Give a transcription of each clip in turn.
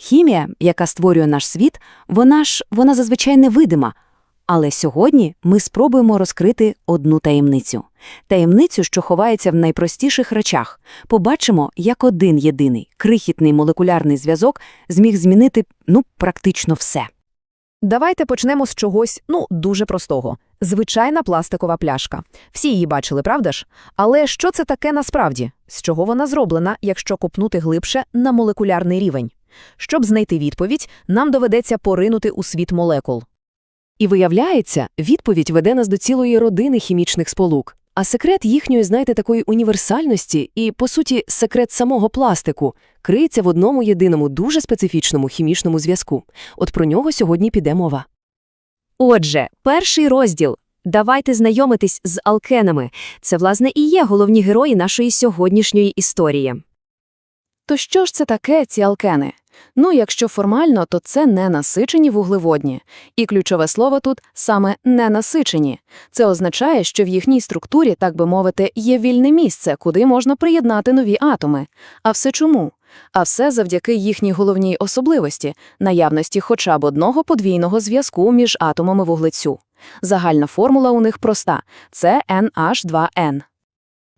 Хімія, яка створює наш світ, вона ж вона зазвичай невидима. Але сьогодні ми спробуємо розкрити одну таємницю. Таємницю, що ховається в найпростіших речах. Побачимо, як один єдиний, крихітний молекулярний зв'язок зміг змінити, ну, практично все. Давайте почнемо з чогось, ну, дуже простого. Звичайна пластикова пляшка. Всі її бачили, правда ж? Але що це таке насправді? З чого вона зроблена, якщо копнути глибше на молекулярний рівень? Щоб знайти відповідь, нам доведеться поринути у світ молекул. І виявляється, відповідь веде нас до цілої родини хімічних сполук. А секрет їхньої, знаєте, такої універсальності і, по суті, секрет самого пластику криється в одному єдиному дуже специфічному хімічному зв'язку. От про нього сьогодні піде мова. Отже, перший розділ. Давайте знайомитись з алкенами. Це, власне, і є головні герої нашої сьогоднішньої історії. То що ж це таке, ці алкени? Ну, якщо формально, то це ненасичені вуглеводні. І ключове слово тут саме ненасичені. Це означає, що в їхній структурі, так би мовити, є вільне місце, куди можна приєднати нові атоми. А все чому? А все завдяки їхній головній особливості – наявності хоча б одного подвійного зв'язку між атомами вуглецю. Загальна формула у них проста – це NH2N.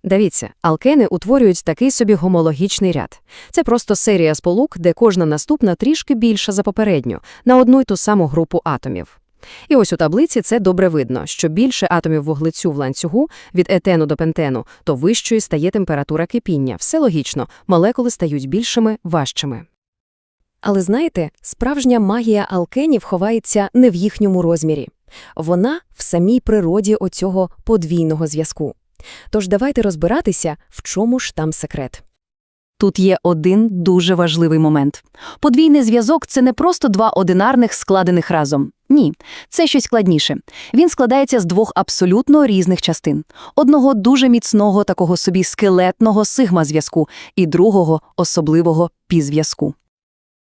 Дивіться, алкени утворюють такий собі гомологічний ряд. Це просто серія сполук, де кожна наступна трішки більша за попередню, на одну й ту саму групу атомів. І ось у таблиці це добре видно, що більше атомів вуглецю в ланцюгу від етену до пентену, то вищою стає температура кипіння. Все логічно, молекули стають більшими, важчими. Але знаєте, справжня магія алкенів ховається не в їхньому розмірі. Вона в самій природі оцього подвійного зв'язку. Тож давайте розбиратися, в чому ж там секрет. Тут є один дуже важливий момент. Подвійний зв'язок – це не просто два одинарних складених разом. Ні, це щось складніше. Він складається з двох абсолютно різних частин. Одного дуже міцного такого собі скелетного сигма-зв'язку і другого особливого пі-зв'язку.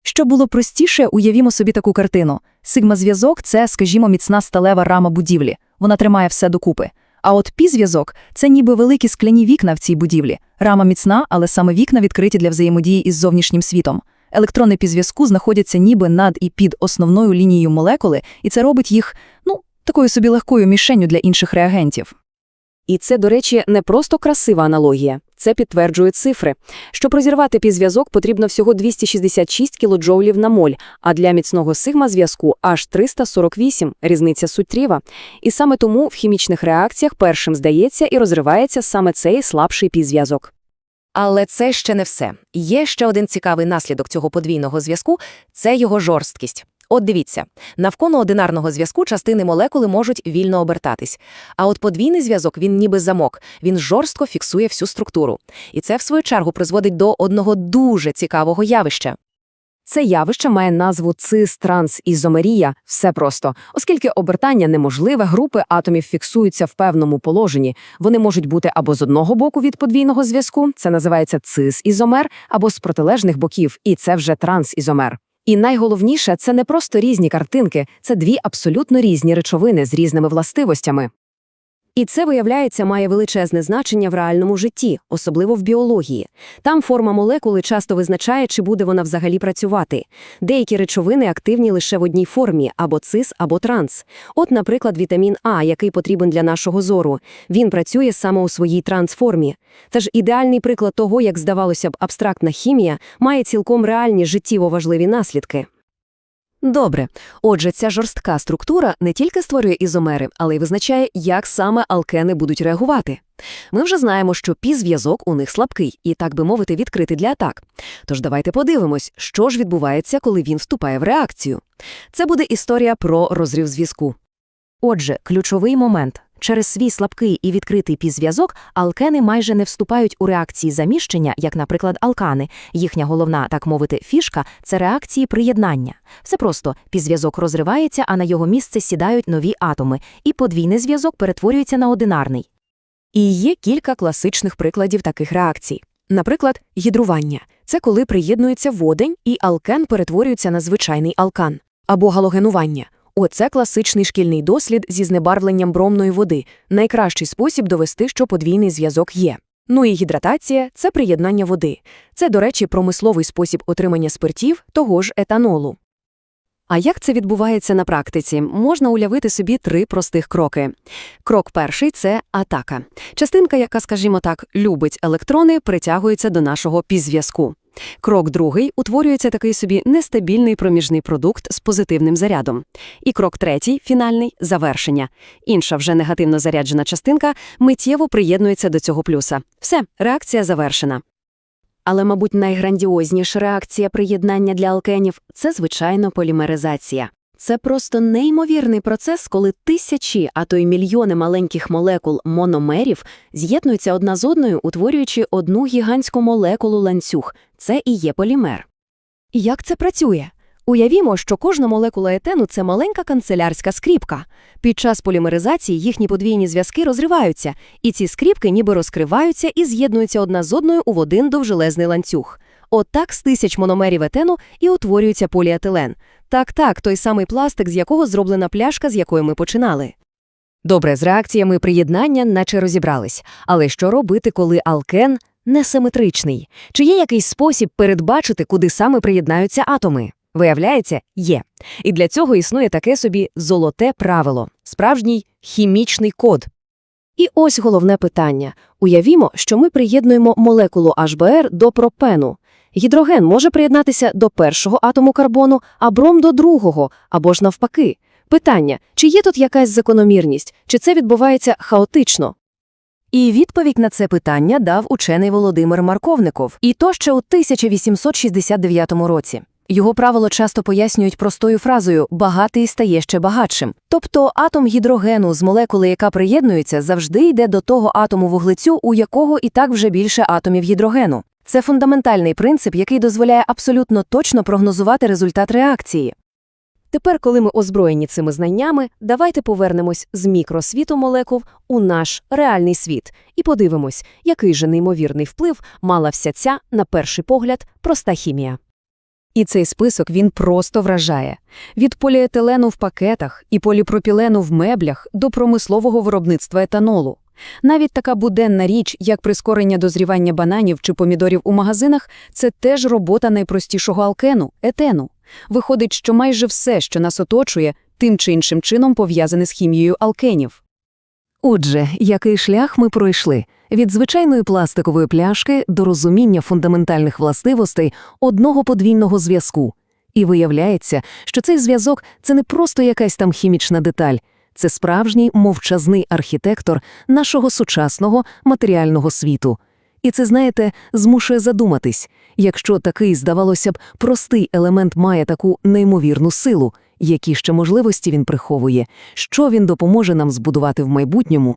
Щоб було простіше, уявімо собі таку картину. Сигма-зв'язок – це, скажімо, міцна сталева рама будівлі. Вона тримає все докупи. А от пі-зв'язок – це ніби великі скляні вікна в цій будівлі. Рама міцна, але саме вікна відкриті для взаємодії із зовнішнім світом. Електрони пі-зв'язку знаходяться ніби над і під основною лінією молекули, і це робить їх, ну, такою собі легкою мішенню для інших реагентів. І це, до речі, не просто красива аналогія. Це підтверджують цифри. Щоб розірвати пізв'язок, потрібно всього 266 кілоджоулів на моль, а для міцного сигма-зв'язку аж 348, різниця суттєва. І саме тому в хімічних реакціях першим здається і розривається саме цей слабший пізв'язок. Але це ще не все. Є ще один цікавий наслідок цього подвійного зв'язку – це його жорсткість. От дивіться, навколо одинарного зв'язку частини молекули можуть вільно обертатись. А от подвійний зв'язок, він ніби замок, він жорстко фіксує всю структуру. І це, в свою чергу, призводить до одного дуже цікавого явища. Це явище має назву цис-транс-ізомерія. Все просто. Оскільки обертання неможливе, групи атомів фіксуються в певному положенні. Вони можуть бути або з одного боку від подвійного зв'язку, це називається цис-ізомер, або з протилежних боків, і це вже транс-ізомер. І найголовніше, це не просто різні картинки, це дві абсолютно різні речовини з різними властивостями. І це, виявляється, має величезне значення в реальному житті, особливо в біології. Там форма молекули часто визначає, чи буде вона взагалі працювати. Деякі речовини активні лише в одній формі або цис, або транс. От, наприклад, вітамін А, який потрібен для нашого зору. Він працює саме у своїй трансформі. Та ж ідеальний приклад того, як здавалося б, абстрактна хімія має цілком реальні життєво важливі наслідки. Добре. Отже, ця жорстка структура не тільки створює ізомери, але й визначає, як саме алкени будуть реагувати. Ми вже знаємо, що пі-зв'язок у них слабкий і, так би мовити, відкритий для атак. Тож давайте подивимось, що ж відбувається, коли він вступає в реакцію. Це буде історія про розрив зв'язку. Отже, ключовий момент. Через свій слабкий і відкритий пізв'язок алкени майже не вступають у реакції заміщення, як, наприклад, алкани. Їхня головна, так мовити, фішка це реакції приєднання. Все просто пізв'язок розривається, а на його місце сідають нові атоми, і подвійний зв'язок перетворюється на одинарний. І є кілька класичних прикладів таких реакцій. Наприклад, гідрування це коли приєднується водень і алкен перетворюється на звичайний алкан, або галогенування. Оце класичний шкільний дослід зі знебарвленням бромної води, найкращий спосіб довести, що подвійний зв'язок є. Ну і гідратація – це приєднання води. Це, до речі, промисловий спосіб отримання спиртів, того ж етанолу. А як це відбувається на практиці? Можна уявити собі три простих кроки. Крок перший – це атака. Частинка, яка, скажімо так, любить електрони, притягується до нашого пізв'язку. Крок другий – утворюється такий собі нестабільний проміжний продукт з позитивним зарядом. І крок третій – фінальний – завершення. Інша вже негативно заряджена частинка миттєво приєднується до цього плюса. Все, реакція завершена. Але, мабуть, найграндіозніша реакція приєднання для алкенів – це, звичайно, полімеризація. Це просто неймовірний процес, коли тисячі, а то й мільйони маленьких молекул мономерів з'єднуються одна з одною, утворюючи одну гігантську молекулу ланцюг. Це і є полімер. Як це працює? Уявімо, що кожна молекула етену – це маленька канцелярська скріпка. Під час полімеризації їхні подвійні зв'язки розриваються, і ці скріпки ніби розкриваються і з'єднуються одна з одною у один довжелезний ланцюг. Отак з тисяч мономерів етену і утворюється поліетилен. Так-так, той самий пластик, з якого зроблена пляшка, з якої ми починали. Добре, з реакціями приєднання наче розібрались. Але що робити, коли алкен несиметричний? Чи є якийсь спосіб передбачити, куди саме приєднаються атоми? Виявляється, є. І для цього існує таке собі золоте правило – справжній хімічний код. І ось головне питання. Уявімо, що ми приєднуємо молекулу HBr до пропену. Гідроген може приєднатися до першого атому карбону, а бром до другого, або ж навпаки. Питання, чи є тут якась закономірність, чи це відбувається хаотично? І відповідь на це питання дав учений Володимир Марковников, і то ще у 1869 році. Його правило часто пояснюють простою фразою «багатий стає ще багатшим». Тобто атом гідрогену з молекули, яка приєднується, завжди йде до того атому вуглецю, у якого і так вже більше атомів гідрогену. Це фундаментальний принцип, який дозволяє абсолютно точно прогнозувати результат реакції. Тепер, коли ми озброєні цими знаннями, давайте повернемось з мікросвіту молекул у наш реальний світ і подивимось, який же неймовірний вплив мала вся ця, на перший погляд, проста хімія. І цей список він просто вражає. Від поліетилену в пакетах і поліпропілену в меблях до промислового виробництва етанолу. Навіть така буденна річ, як прискорення дозрівання бананів чи помідорів у магазинах, це теж робота найпростішого алкену – етену. Виходить, що майже все, що нас оточує, тим чи іншим чином пов'язане з хімією алкенів. Отже, який шлях ми пройшли? Від звичайної пластикової пляшки до розуміння фундаментальних властивостей одного подвійного зв'язку. І виявляється, що цей зв'язок – це не просто якась там хімічна деталь, це справжній мовчазний архітектор нашого сучасного матеріального світу. І це, знаєте, змушує задуматись, якщо такий, здавалося б, простий елемент має таку неймовірну силу, які ще можливості він приховує, що він допоможе нам збудувати в майбутньому,